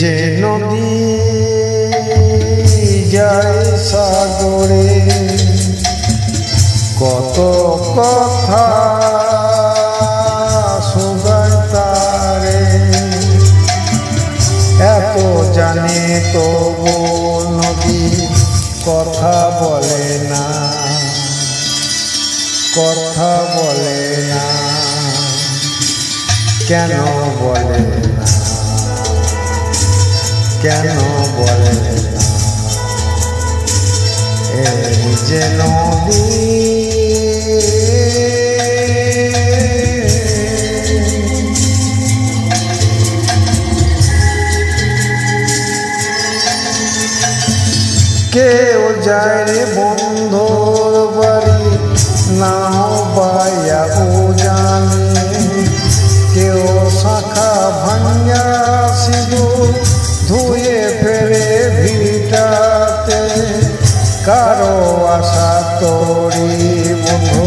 যে নদী যায় সাগরে, কত কথা সুগতারে তারে। এত জানে তবু নদী কথা বলে না, কথা বলে না, কেন বলে না? কেন বলে না? এই যে কেউ যায় রে বন্ধুর বাড়ি নাও পাইয়া ও জানে। কেউ শাখা ভাঙ্গা সিঁদুর ফেরে ভিটাতে কারও আশা তরি বন্ধু।